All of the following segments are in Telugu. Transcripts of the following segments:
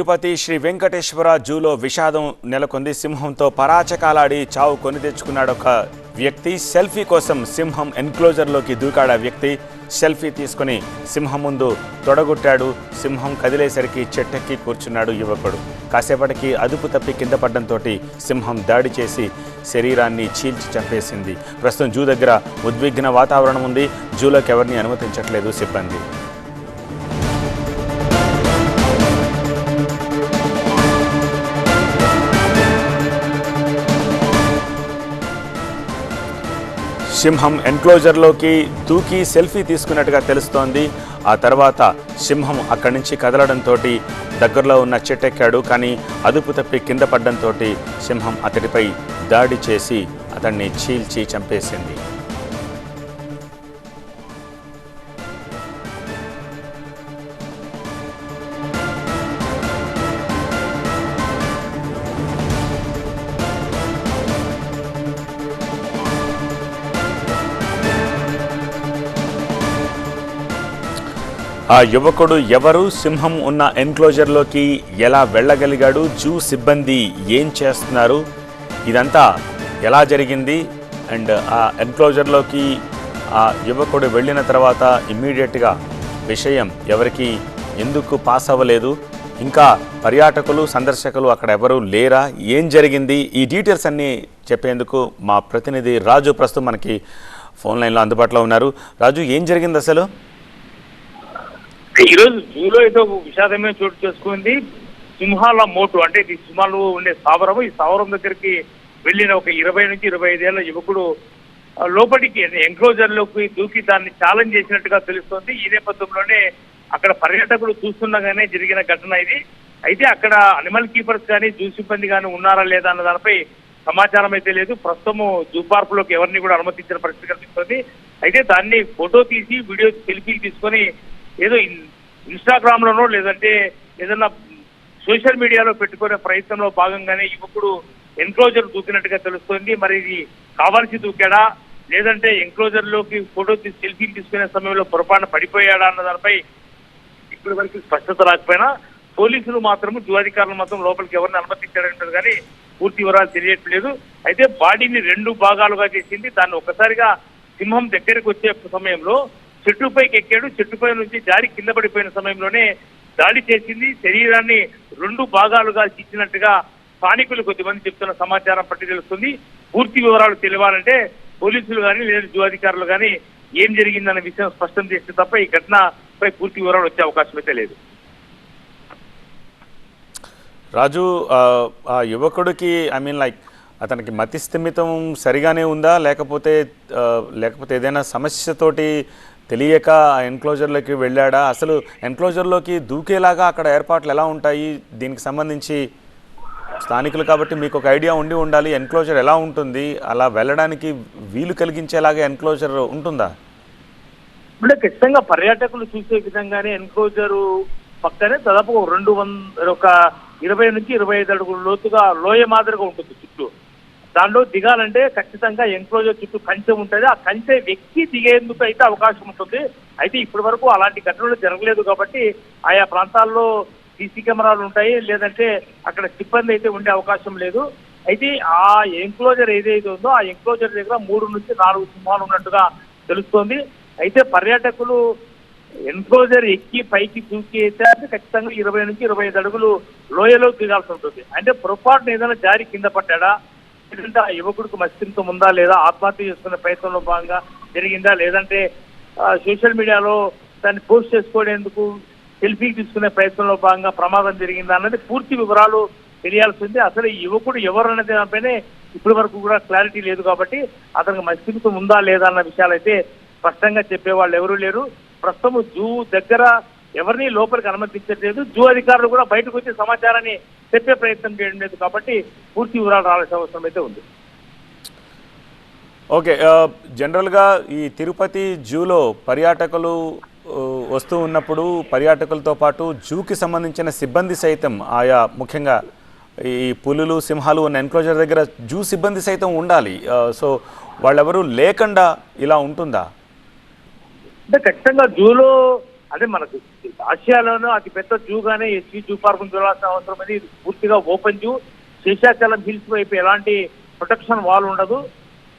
తిరుపతి శ్రీ వెంకటేశ్వర జూలో విషాదం నెలకొంది. సింహంతో పరాచకాలాడి చావు కొని తెచ్చుకున్నాడు ఒక వ్యక్తి. సెల్ఫీ కోసం సింహం ఎన్క్లోజర్లోకి దూకాడు ఆ వ్యక్తి. సెల్ఫీ తీసుకుని సింహం ముందు తొడగొట్టాడు. సింహం కదిలేసరికి చెట్టెక్కి కూర్చున్నాడు యువకుడు. కాసేపటికి అదుపు తప్పి కింద పడ్డంతో సింహం దాడి చేసి శరీరాన్ని చీల్చి చంపేసింది. ప్రస్తుతం జూ దగ్గర ఉద్విగ్న వాతావరణం ఉంది. జూలోకి ఎవరిని అనుమతించట్లేదు సిబ్బంది. సింహం ఎన్క్లోజర్లోకి దూకి సెల్ఫీ తీసుకున్నట్టుగా తెలుస్తోంది. ఆ తర్వాత సింహం అక్కడి నుంచి కదలడంతో దగ్గరలో ఉన్న చెట్టెక్కాడు కానీ అదుపు తప్పి కింద పడ్డంతో సింహం అతడిపై దాడి చేసి అతన్ని చీల్చి చంపేసింది. ఆ యువకుడు ఎవరు? సింహం ఉన్న ఎన్క్లోజర్లోకి ఎలా వెళ్ళగలిగాడు? జూ సిబ్బంది ఏం చేస్తున్నారు? ఇదంతా ఎలా జరిగింది? అండ్ ఆ ఎన్క్లోజర్లోకి ఆ యువకుడు వెళ్ళిన తర్వాత ఇమ్మీడియట్గా విషయం ఎవరికి ఎందుకు పాస్ అవ్వలేదు? ఇంకా పర్యాటకులు సందర్శకులు అక్కడ ఎవరు లేరా? ఏం జరిగింది? ఈ డీటెయిల్స్ అన్నీ చెప్పేందుకు మా ప్రతినిధి రాజు ప్రస్తుతం మనకి ఫోన్ లైన్లో అందుబాటులో ఉన్నారు. రాజు ఏం జరిగింది అసలు? ఈ రోజు జూలో ఏదో విషాదమే చోటు చేసుకుంది సింహాల మోటు అంటే ఇది సింహాలు ఉండే స్థావరం ఈ స్థావరం దగ్గరికి వెళ్ళిన ఒక ఇరవై నుంచి ఇరవై ఐదేళ్ళ యువకుడు లోపలికి ఎంక్లోజర్లోకి దూకి దాన్ని ఛాలెంజ్ చేసినట్టుగా తెలుస్తోంది. ఈ నేపథ్యంలోనే అక్కడ పర్యాటకులు చూస్తుండగానే జరిగిన ఘటన ఇది. అయితే అక్కడ అనిమల్ కీపర్స్ కానీ జూ సిబ్బంది కానీ ఉన్నారా లేదా అన్న దానిపై సమాచారం అయితే లేదు. ప్రస్తుతము జూ పార్క్లోకి ఎవరిని కూడా అనుమతించిన పరిస్థితి కనిపిస్తుంది. అయితే దాన్ని ఫోటో తీసి వీడియో సెల్ఫీలు తీసుకొని ఏదో ఇన్స్టాగ్రామ్ లోనో లేదంటే ఏదన్నా సోషల్ మీడియాలో పెట్టుకునే ప్రయత్నంలో భాగంగానే యువకుడు ఎన్క్లోజర్ దూకినట్టుగా తెలుస్తోంది. మరి ఇది కావాల్సి దూకాడా? లేదంటే ఎన్క్లోజర్లోకి ఫోటో తీసి సెల్ఫీ తీసుకునే సమయంలో పొరపాటున పడిపోయాడా అన్న దానిపై ఇప్పటి వరకు స్పష్టత రాకపోయినా పోలీసులు మాత్రం జూ మాత్రం లోపలికి ఎవరిని అనుమతించారంటారు కానీ పూర్తి వివరాలు తెలియట్లేదు. అయితే బాడీని రెండు భాగాలుగా చేసింది. దాన్ని ఒక్కసారిగా సింహం దగ్గరికి వచ్చే సమయంలో చెట్టుపైకి ఎక్కాడు. చెట్టుపై నుంచి జారి కింద పడిపోయిన సమయంలోనే దాడి చేసింది. శరీరాన్ని రెండు భాగాలుగా ఇచ్చినట్టుగా స్థానికులు కొద్దిమంది చెప్తున్న సమాచారం పట్టి తెలుస్తుంది. పూర్తి వివరాలు తెలియాలంటే పోలీసులు కానీ లేదా జూ అధికారులు కానీ ఏం జరిగిందన్న విషయం స్పష్టం చేస్తే తప్ప ఈ ఘటనపై పూర్తి వివరాలు వచ్చే అవకాశం అయితే లేదు. రాజు ఆ, యువకుడికి ఐ మీన్ లైక్ అతనికి మతి స్థిమితం సరిగానే ఉందా? లేకపోతే లేకపోతే ఏదైనా సమస్యతోటి తెలియక ఎన్క్లోజర్లోకి వెళ్ళాడా? అసలు ఎన్క్లోజర్లోకి దూకేలాగా అక్కడ ఏర్పాట్లు ఎలా ఉంటాయి? దీనికి సంబంధించి స్థానికులు కాబట్టి మీకు ఒక ఐడియా ఉండి ఉండాలి. ఎన్క్లోజర్ ఎలా ఉంటుంది? అలా వెళ్ళడానికి వీలు కలిగించేలాగా ఎన్క్లోజర్ ఉంటుందా? అంటే ఖచ్చితంగా పర్యాటకులు చూసే విధంగానే ఎన్క్లోజర్ పక్కనే దాదాపు రెండు వంద ఒక ఇరవై నుంచి ఇరవై ఐదు అడుగుల లోతుగా లోయ మాదిరిగా ఉంటుంది చుట్టూ. దానిలో దిగాలంటే ఖచ్చితంగా ఎన్క్లోజర్ చుట్టూ కంచె ఉంటుంది. ఆ కంచె వ్యక్తి దిగేందుకు అయితే అవకాశం ఉంటుంది. అయితే ఇప్పటి వరకు అలాంటి ఘటనలు జరగలేదు కాబట్టి ఆయా ప్రాంతాల్లో సీసీ కెమెరాలు ఉంటాయి. లేదంటే అక్కడ సిబ్బంది అయితే ఉండే అవకాశం లేదు. అయితే ఆ ఎంక్లోజర్ ఏదైతే ఉందో ఆ ఎంక్లోజర్ దగ్గర మూడు నుంచి నాలుగు సింహాలు ఉన్నట్టుగా తెలుస్తోంది. అయితే పర్యాటకులు ఎన్క్లోజర్ ఎక్కి పైకి దూకి అయితే అంటే ఖచ్చితంగా ఇరవై నుంచి ఇరవై ఐదు అడుగులు లోయలో దిగాల్సి ఉంటుంది. అంటే పొరపాటున ఏదైనా జారి కింద పడ్డాడా? లేదంటే ఆ యువకుడికి మస్తింతం ఉందా లేదా? ఆత్మహత్య చేసుకునే ప్రయత్నంలో భాగంగా జరిగిందా? లేదంటే సోషల్ మీడియాలో దాన్ని పోస్ట్ చేసుకోవడానికి సెల్ఫీ తీసుకునే ప్రయత్నంలో భాగంగా ప్రమాదం జరిగిందా అన్నది పూర్తి వివరాలు తెలియాల్సి ఉంది అసలు ఈ యువకుడు ఎవరు దానిపైనే ఇప్పటి వరకు కూడా క్లారిటీ లేదు కాబట్టి అతనికి మస్తిత్వం ఉందా లేదా అన్న విషయాలు అయితే స్పష్టంగా చెప్పేవాళ్ళు ఎవరూ లేరు. ప్రస్తుతం జూ దగ్గర ఎవరిని లోపలికి అనుమతించట్లేదు. జూ అధికారులు కూడా బయటకు వచ్చే సమాచారాన్ని చెప్పే ప్రయత్నం చేయడం లేదు కాబట్టి పూర్తి వివరాలు రావాల్సిన అవసరం అయితే ఉంది. ఓకే జనరల్గా ఈ తిరుపతి జూలో పర్యాటకులు వస్తూ ఉన్నప్పుడు పర్యాటకులతో పాటు జూకి సంబంధించిన సిబ్బంది సైతం ఆయా ముఖ్యంగా ఈ పులులు సింహాలు ఉన్న ఎన్క్లోజర్ దగ్గర జూ సిబ్బంది సైతం ఉండాలి. సో వాళ్ళెవరూ లేకుండా ఇలా ఉంటుందా? అంటే ఖచ్చితంగా జూలో అదే మనకు ఆసియాలోనూ అతి పెద్ద జూగానే ఎస్వి జూ పార్క్ చూడాల్సిన అవసరం అనేది పూర్తిగా ఓపెన్ జూ. శేషాచలం హిల్స్ వైపు ఎలాంటి ప్రొటెక్షన్ వాల్ ఉండదు.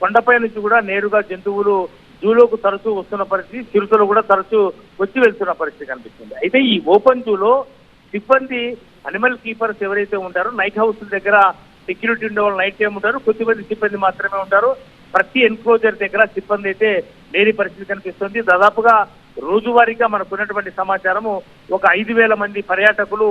కొండపై నుంచి కూడా నేరుగా జంతువులు జూలోకి తరచూ వస్తున్న పరిస్థితి చిరుతలు కూడా తరచూ వచ్చి వెళ్తున్న పరిస్థితి కనిపిస్తుంది. అయితే ఈ ఓపెన్ జూలో సిబ్బంది అనిమల్ కీపర్స్ ఎవరైతే ఉంటారో నైట్ హౌస్ దగ్గర సెక్యూరిటీ ఉండే వాళ్ళు నైట్ టైం ఉంటారు. కొద్దిమంది సిబ్బంది మాత్రమే ఉంటారు. ప్రతి ఎన్క్లోజర్ దగ్గర సిబ్బంది అయితే లేని పరిస్థితి కనిపిస్తుంది. దాదాపుగా రోజువారీగా మనకు ఉన్నటువంటి సమాచారము ఒక ఐదు వేల మంది పర్యాటకులు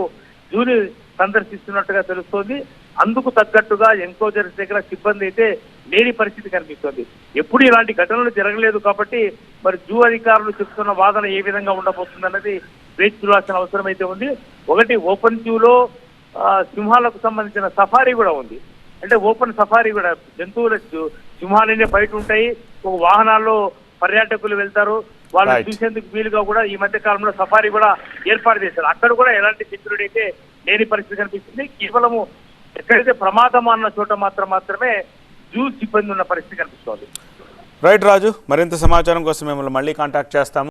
జూని సందర్శిస్తున్నట్టుగా తెలుస్తోంది. అందుకు తగ్గట్టుగా ఎన్క్లోజర్స్ దగ్గర సిబ్బంది అయితే లేని పరిస్థితి కనిపిస్తుంది. ఎప్పుడు ఇలాంటి ఘటనలు జరగలేదు కాబట్టి మరి జూ అధికారులు చెప్తున్న వాదన ఏ విధంగా ఉండబోతుందన్నది వేచి చూడాల్సిన అవసరం అయితే ఉంది. ఒకటి ఓపెన్ జూలో సింహాలకు సంబంధించిన సఫారీ కూడా ఉంది. అంటే ఓపెన్ సఫారీ కూడా జంతువుల సింహాలనే బయట ఉంటాయి. ఒక వాహనాల్లో పర్యాటకులు వెళ్తారు. వాళ్ళు Right. చూసేందుకు వీలుగా కూడా ఈ మధ్య కాలంలో సఫారీ కూడా ఏర్పాటు చేశారు. అక్కడ కూడా ఎలాంటి సెక్యూరిటీ అయితే లేని పరిస్థితి కనిపిస్తుంది. కేవలము ఎక్కడైతే ప్రమాదం అన్న చోట మాత్రం మాత్రమే జూ సిబ్బంది ఉన్న పరిస్థితి కనిపిస్తోంది. రైట్ రాజు. మరింత సమాచారం కోసం మిమ్మల్ని మళ్ళీ కాంటాక్ట్ చేస్తాము.